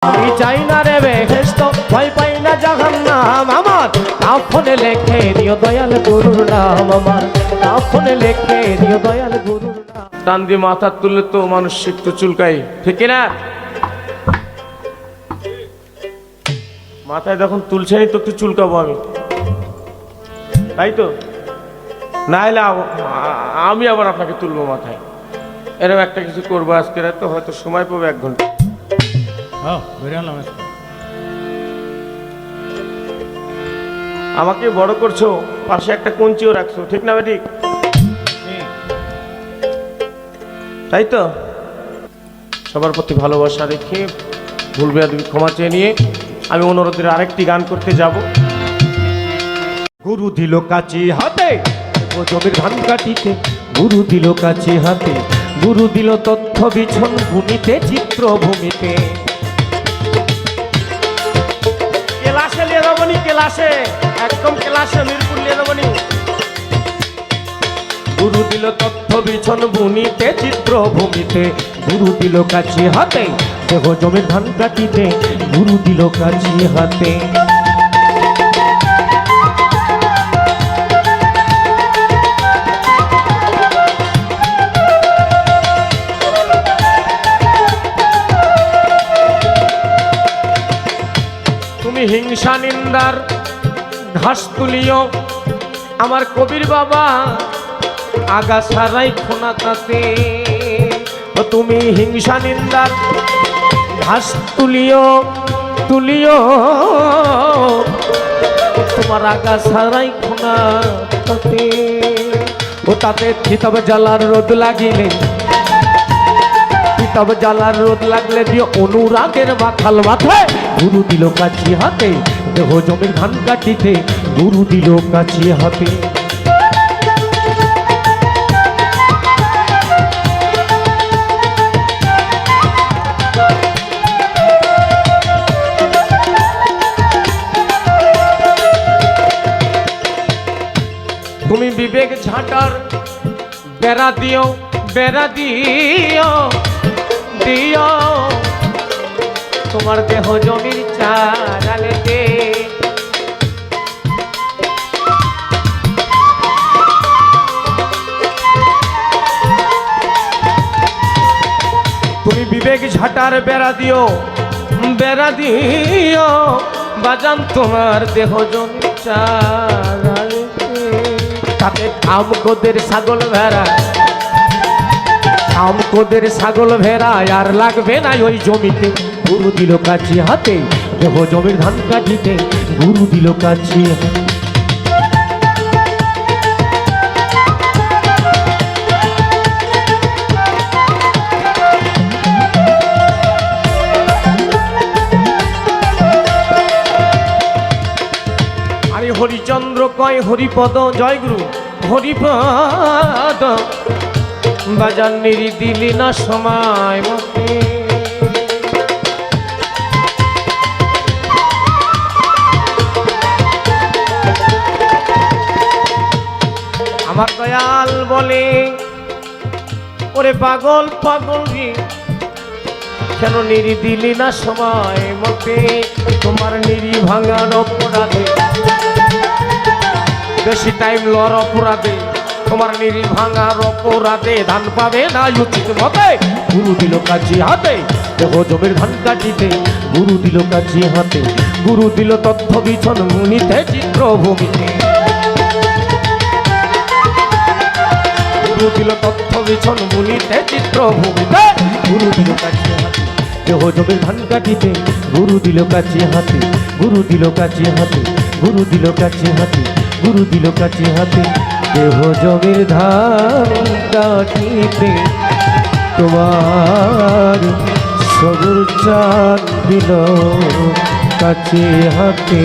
আমি চাই না রে বেহেস্ত ভয় পাই না জাহান্নাম আমার। কাফনে লেখে দিও দয়াল গুরুর নাম আমার। লেখে দিও দয়াল গুরুর নাম। টান দিয়ে মাথা তুললে তো মানুষ একটু চুলকাই ঠিক না মাথায় যখন তুলছেনি তো একটু চুলকাবো আমি। তাই তো? না আ- আমি আবার আপনাকে তুলবো মাথায়। এরকম একটা কিছু করব আজকে রাতে, হয়তো সময় পাবো এক ঘণ্টা। আমাকে বড় করছ পাশে একটা কঞ্চিও রাখছো ঠিক না ঠিক তাই তো? সবার প্রতি ভালোবাসা রেখে ভুলবে তুমি ক্ষমা চেয়ে নিয়ে আমি অনুরোধের আরেকটি গান করতে যাব। গুরু দিল কাচি হাতে ও জমির ধান কাটিতে। গুরু দিল কাচি হাতে গুরু দিল তথ্য বিছন ভূমিতে চিত্র ক্লাসে, একদম ক্লাসে মিরপুর নিয়ে যাব নি গুরু দিল তথ্য বিছন ভূমিতে চিত্র ভূমিতে গুরু দিল কাছে হাতে, দেহ জমির ধান কাটিতে। গুরু দিল কাছে হাতে। তুমি হিংসা নিন্দার ঘাস তুলিও। আমার কবির বাবা আগা সারাই খোনা তাতে তুমি হিংসা নিন্দার ঘাস তুলিও তুলিও। তোমার আগা সারাই খোনা তাতে। ও তাতে থিতব জ্বালার রোদ লাগিলে। তব জ্বালার রোদ লাগলে দিয়ে অনুরাগের মাথাল মাথায়। গুরু দিল কাছি হাতে, দেহ জমির ধান কাটিতে। গুরু দিল কাছি হাতে। তুমি বিবেক ঝাঁটার বেড়া দিও বেড়া দিও। দিও। তোমার দেহ জমির চারালেতে তুমি বিবেক ঝাটার বেড়া দিও বেড়া দিও। বাজান তোমার দেহ জমির চারালেতে তাতে আমগোদের ছাগল, ভেড়া আমকোদের ছাগল ভেড়া, আর লাগবে না ওই জমিতে। গুরু দিল কাছি হাতে, দেহ জমির ধান কাটিতে। গুরু দিল কাছি হরিচন্দ্র কয় হরিপদ, জয় গুরু। হরিপদ। বাজার নিরি দিলি না সময় মতে। আমার দয়াল বলে, ওরে পাগল পাগল রে, কেন নিরি দিলি না সময় মতে? তোমার নিরি ভাঙার অপরাধে, বেশি টাইম লর অপরাধে। তোমার নিরি ভাঙার অপরাধে ধান পাবে না উচিত মতে? গুরু দিল কাছি হাতে, দেহ জমির ধান কাটিতে গুরু দিল কাছি হাতে, গুরু দিল তথ্য বিছন মুনিতে চিত্র ভূমিতে গুরু দিল তথ্য বিছন মুনিতে চিত্র ভূমিতে গুরু কাটিতে গুরু দিল কাছি হাতে, গুরু দিল কাছি হাতে, গুরু দিল কাছি হাতে, গুরু দিল কাছি হাতে। দেহ জমির ধান কাটিতে তোমার সবুর চাঁদ দিল কাছে হাতে।